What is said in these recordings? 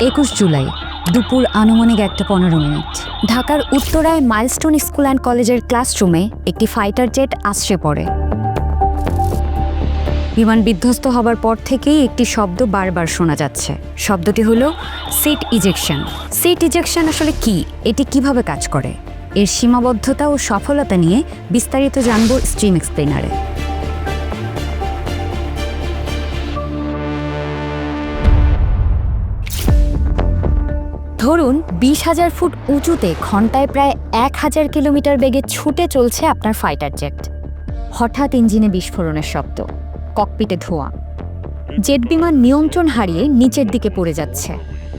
একুশ জুলাই, দুপুর আনুমানিক একটা পনেরো মিনিট। ঢাকার উত্তরায় মাইলস্টোন স্কুল অ্যান্ড কলেজের ক্লাসরুমে একটি ফাইটার জেট আশ্রে পড়ে। বিমান বিধ্বস্ত হবার পর থেকেই একটি শব্দ বারবার শোনা যাচ্ছে। শব্দটি হলো সিট ইজেকশন। সিট ইজেকশন আসলে কি? এটি কীভাবে কাজ করে? এর সীমাবদ্ধতা ও সফলতা নিয়ে বিস্তারিত জানব স্ট্রিম এক্সপ্লেনারে ধরুন বিশ হাজার ফুট উঁচুতে ঘন্টায় প্রায় এক হাজার কিলোমিটার বেগে ছুটে চলছে আপনার ফাইটার জেট হঠাৎ ইঞ্জিনে বিস্ফোরণের শব্দ ককপিটে ধোঁয়া। জেট বিমান নিয়ন্ত্রণ হারিয়ে নিচের দিকে পড়ে যাচ্ছে।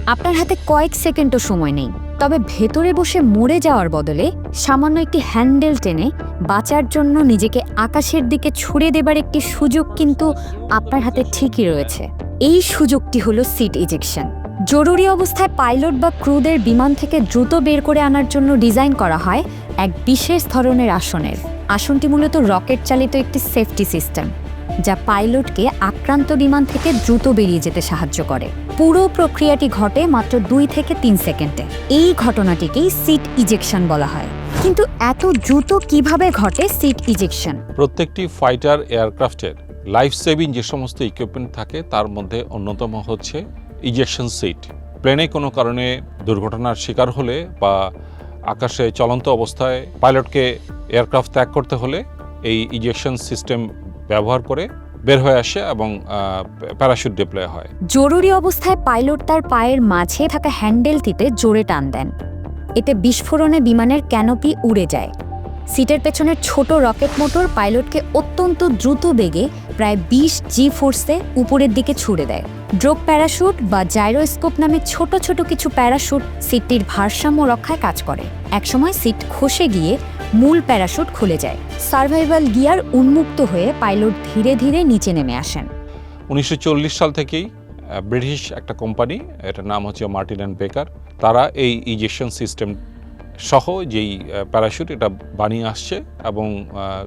আপনার হাতে কয়েক সেকেন্ডও সময় নেই। তবে ভেতরে বসে মরে যাওয়ার বদলে সামান্য একটি হ্যান্ডেল টেনে বাঁচার জন্য নিজেকে আকাশের দিকে ছুড়ে দেবার একটি সুযোগ কিন্তু আপনার হাতে ঠিকই রয়েছে। এই সুযোগটি হলো সিট ইজেকশন জরুরি অবস্থায় পাইলট বা ক্রুদের বিমান থেকে দ্রুত বের করে আনার জন্য ডিজাইন করা হয় এক বিশেষ ধরনের আসনের। আসনটি মূলত রকেট চালিত একটি সেফটি সিস্টেম, যা পাইলটকে আক্রান্ত বিমান থেকে দ্রুত বেরিয়ে যেতে সাহায্য করে। পুরো প্রক্রিয়াটি ঘটে মাত্র দুই থেকে তিন সেকেন্ডে। এই ঘটনাটিকেই সিট ইজেকশন বলা হয়। কিন্তু এত দ্রুত কীভাবে ঘটে সিট ইজেকশন? প্রত্যেকটি ফাইটার এয়ারক্রাফটের লাইফ সেভিং যে সমস্ত ইকুইপমেন্ট থাকে, তার মধ্যে অন্যতম হচ্ছে ইজেকশন সিট প্লেনে কোনো কারণে দুর্ঘটনার শিকার হলে বা আকাশে চলন্ত অবস্থায় পাইলটকে এয়ারক্রাফট ত্যাগ করতে হলে এই ইজেকশন সিস্টেম ব্যবহার করে বের হয়ে আসে এবং প্যারাশুট ডিপ্লয় হয়। জরুরি অবস্থায় পাইলট তার পায়ের মাঝে থাকা হ্যান্ডেলটিতে জোরে টান দেন। এতে বিস্ফোরণে বিমানের ক্যানোপি উড়ে যায়। সিটের পেছনের ছোট রকেট মোটর পাইলটকে অত্যন্ত দ্রুত বেগে প্রায় বিশ জি ফোর্সে উপরের দিকে ছুড়ে দেয়। ড্রোপ প্যারাশুট বা জাইরোস্কোপ নামে ছোট ছোট কিছু প্যারাশুট সিটটির ভারসাম্য রক্ষায় কাজ করে। একসময় সিট খসে গিয়ে মূল প্যারাশুট খুলে যায়। সার্ভাইভাল গিয়ার উন্মুক্ত হয়ে পাইলট ধীরে ধীরে নিচে নেমে আসেন। উনিশশো চল্লিশ সাল থেকেই ব্রিটিশ একটা কোম্পানি, এটার নাম হচ্ছে মার্টিন অ্যান্ড বেকার, তারা এই ইজেকশন সিস্টেম সহ যেই প্যারাশুট এটা বানিয়ে আসছে এবং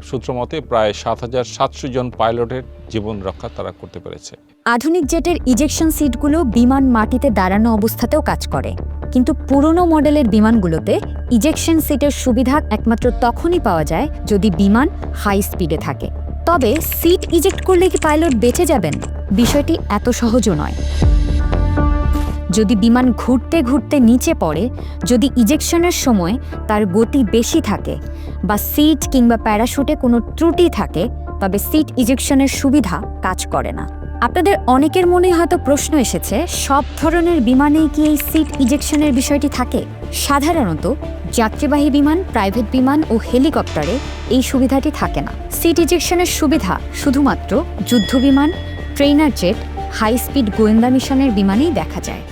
সূত্রমতে প্রায় সাত হাজার সাতশো জন পাইলটের জীবন রক্ষা তারা করতে পেরেছে। আধুনিক জেটের ইজেকশন সিটগুলো বিমান মাটিতে দাঁড়ানো অবস্থাতেও কাজ করে। কিন্তু পুরনো মডেলের বিমানগুলোতে ইজেকশন সিটের সুবিধা একমাত্র তখনই পাওয়া যায় যদি বিমান হাই স্পিডে থাকে। তবে সিট ইজেক্ট করলে কি পাইলট বেঁচে যাবেন? বিষয়টি এত সহজও নয়। যদি বিমান ঘুরতে ঘুরতে নিচে পড়ে, যদি ইজেকশনের সময় তার গতি বেশি থাকে বা সিট কিংবা প্যারাশুটে কোনো ত্রুটি থাকে, তবে সিট ইজেকশনের সুবিধা কাজ করে না। আপনাদের অনেকের মনে হয়তো প্রশ্ন এসেছে, সব ধরনের বিমানেই কি এই সিট ইজেকশনের বিষয়টি থাকে? সাধারণত যাত্রীবাহী বিমান, প্রাইভেট বিমান ও হেলিকপ্টারে এই সুবিধাটি থাকে না। সিট ইজেকশনের সুবিধা শুধুমাত্র যুদ্ধবিমান ট্রেনার জেট, হাই স্পিড গোয়েন্দা মিশনের বিমানেই দেখা যায়।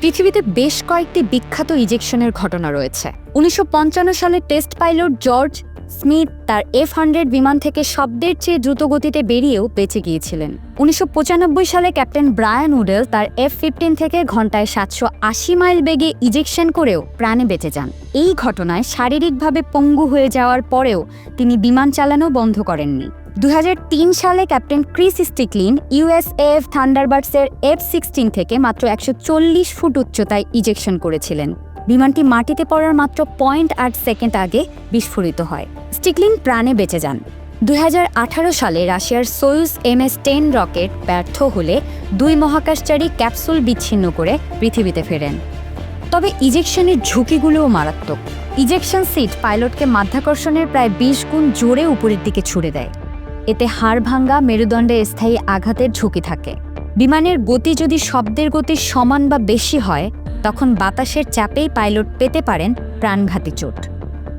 পৃথিবীতে বেশ কয়েকটি বিখ্যাত ইজেকশনের ঘটনা রয়েছে। উনিশশো পঞ্চান্ন সালে টেস্ট পাইলট জর্জ স্মিথ তার এফ হান্ড্রেড বিমান থেকে শব্দের চেয়ে দ্রুত গতিতে বেরিয়েও বেঁচে গিয়েছিলেন। উনিশশো পঁচানব্বই সালে ক্যাপ্টেন ব্রায়ান উডেল তার এফ ফিফটিন থেকে ঘন্টায় সাতশো আশি মাইল বেগে ইজেকশন করেও প্রাণে বেঁচে যান। এই ঘটনায় শারীরিকভাবে পঙ্গু হয়ে যাওয়ার পরেও তিনি বিমান চালানো বন্ধ করেননি। দুই হাজার তিন সালে ক্যাপ্টেন ক্রিস স্টিকলিন ইউএসএফ থান্ডারবার্ডসের এফ সিক্সটিন থেকে মাত্র একশো চল্লিশ ফুট উচ্চতায় ইজেকশন করেছিলেন। বিমানটি মাটিতে পড়ার মাত্র পয়েন্ট আট সেকেন্ড আগে বিস্ফোরিত হয়। স্টিকলিন প্রাণে বেঁচে যান। দুই হাজার আঠারো সালে রাশিয়ার Soyuz M S ten rocket ব্যর্থ হলে দুই মহাকাশচারী ক্যাপসুল বিচ্ছিন্ন করে পৃথিবীতে ফেরেন। তবে ইজেকশনের ঝুঁকিগুলোও মারাত্মক। ইজেকশন সিট পাইলটকে মাধ্যাকর্ষণের প্রায় বিশ গুণ জোরে উপরের দিকে ছুড়ে দেয়। এতে হাড় ভাঙ্গা, মেরুদণ্ডে স্থায়ী আঘাতের ঝুঁকি থাকে। বিমানের গতি যদি শব্দের গতির সমান বা বেশি হয়, তখন বাতাসের চাপেই পাইলট পেতে পারেন প্রাণঘাতী চোট।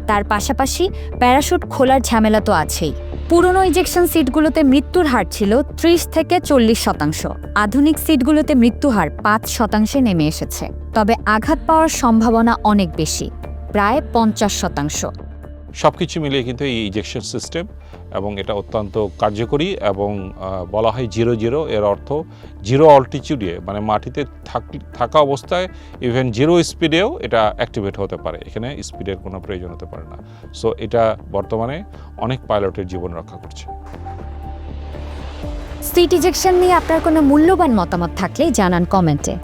তার পাশাপাশি প্যারাশুট খোলার ঝামেলা তো আছেই। পুরনো ইজেকশন সিটগুলোতে মৃত্যুর হার ছিল ত্রিশ থেকে চল্লিশ শতাংশ। আধুনিক সিটগুলোতে মৃত্যু হার পাঁচ শতাংশে নেমে এসেছে। তবে আঘাত পাওয়ার সম্ভাবনা অনেক বেশি, প্রায় পঞ্চাশ শতাংশ। সব কিছু মিলিয়ে কিন্তু এই ইজেকশন সিস্টেম এবং এটা অত্যন্ত কার্যকরী এবং বলা হয় জিরো জিরো এর অর্থ জিরো অল্টিচিউডে মানে মাটিতে থাক- অবস্থায় ইভেন জিরো স্পিডেও এটা অ্যাক্টিভেট হতে পারে। এখানে স্পিডের কোনো প্রয়োজন হতে পারে না। সো এটা বর্তমানে অনেক পাইলটের জীবন রক্ষা করছে। সিট ইজেকশন নিয়ে আপনার কোনো মূল্যবান মতামত থাকলে জানান কমেন্টে।